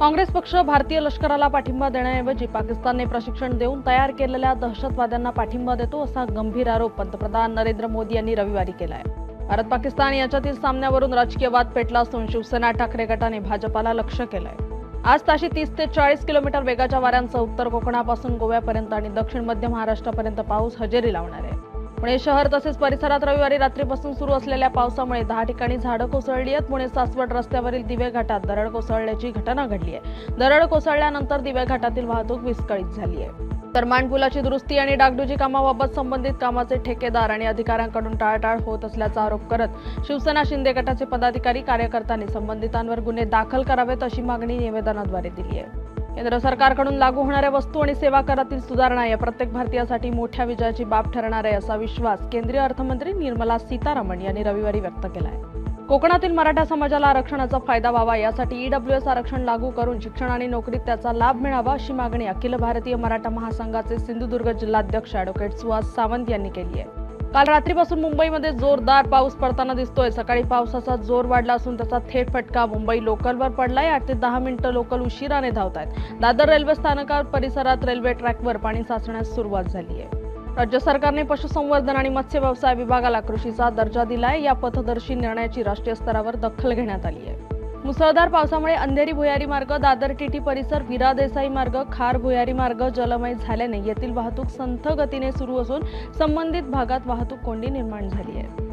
काँग्रेस पक्ष भारतीय लष्कराला पाठिंबा देण्याऐवजी पाकिस्तानने प्रशिक्षण देऊन तयार केलेल्या दहशतवाद्यांना पाठिंबा देतो असा गंभीर आरोप पंतप्रधान नरेंद्र मोदी यांनी रविवारी केला आहे भारत पाकिस्तान याच्यातील सामन्यावरून राजकीय वाद पेटला असून शिवसेना ठाकरे गटाने भाजपाला लक्ष केलंय. आज ताशी तीस ते चाळीस किलोमीटर वेगाच्या वाऱ्यांचा उत्तर कोकणापासून गोव्यापर्यंत आणि दक्षिण मध्य महाराष्ट्रापर्यंत पाऊस हजेरी लावणार आहे. पुणे शहर तसेच परिसरात रविवारी रात्रीपासून सुरू असलेल्या पावसामुळे दहा ठिकाणी झाडं कोसळली आहेत. पुणे सासवड रस्त्यावरील दिवे घाटात दरड कोसळल्याची घटना घडली आहे. दरड कोसळल्यानंतर दिवे घाटातील वाहतूक विस्कळीत झाली आहे. तर मांडपुलाची दुरुस्ती आणि डागडुजी कामाबाबत संबंधित कामाचे ठेकेदार आणि अधिकाऱ्यांकडून टाळाटाळ होत असल्याचा आरोप करत शिवसेना शिंदे गटाचे पदाधिकारी कार्यकर्त्यांनी संबंधितांवर गुन्हे दाखल करावेत अशी मागणी निवेदनाद्वारे दिली आहे. केंद्र सरकारकडून लागू होणाऱ्या वस्तू आणि सेवा करातील सुधारणा या प्रत्येक भारतीयासाठी मोठ्या विजयाची बाब ठरणार आहे असा विश्वास केंद्रीय अर्थमंत्री निर्मला सीतारामन यांनी रविवारी व्यक्त केला आहे कोकणातील मराठा समाजाला आरक्षणाचा फायदा व्हावा यासाठी ईडब्ल्यूएस आरक्षण लागू करून शिक्षण आणि नोकरीत त्याचा लाभ मिळावा अशी मागणी अखिल भारतीय मराठा महासंघाचे सिंधुदुर्ग जिल्हाध्यक्ष अॅडव्होकेट सुहास सावंत यांनी केली आहे. काल रात्रीपासून मुंबईमध्ये जोरदार पाऊस पडताना दिसतोय. सकाळी पावसाचा जोर वाढला असून त्याचा थेट फटका मुंबई लोकलवर पडलाय. आठ ते दहा मिनिटं लोकल उशिराने धावत आहेत दादर रेल्वे स्थानकावर परिसरात रेल्वे ट्रॅकवर पाणी साचण्यास सुरुवात झाली आहे. राज्य सरकारने पशुसंवर्धन आणि मत्स्य व्यवसाय विभागाला कृषीचा दर्जा दिलाय. या पथदर्शी निर्णयाची राष्ट्रीय स्तरावर दखल घेण्यात आली आहे. मुसळधार पावसामुळे अंधेरी भुयारी मार्ग दादर टीटी परिसर विरा देसाई मार्ग खार भुयारी मार्ग जलमय झाल्याने येथील वाहतूक संथ गतीने सुरू असून संबंधित भागात वाहतूक कोंडी निर्माण झाली आहे.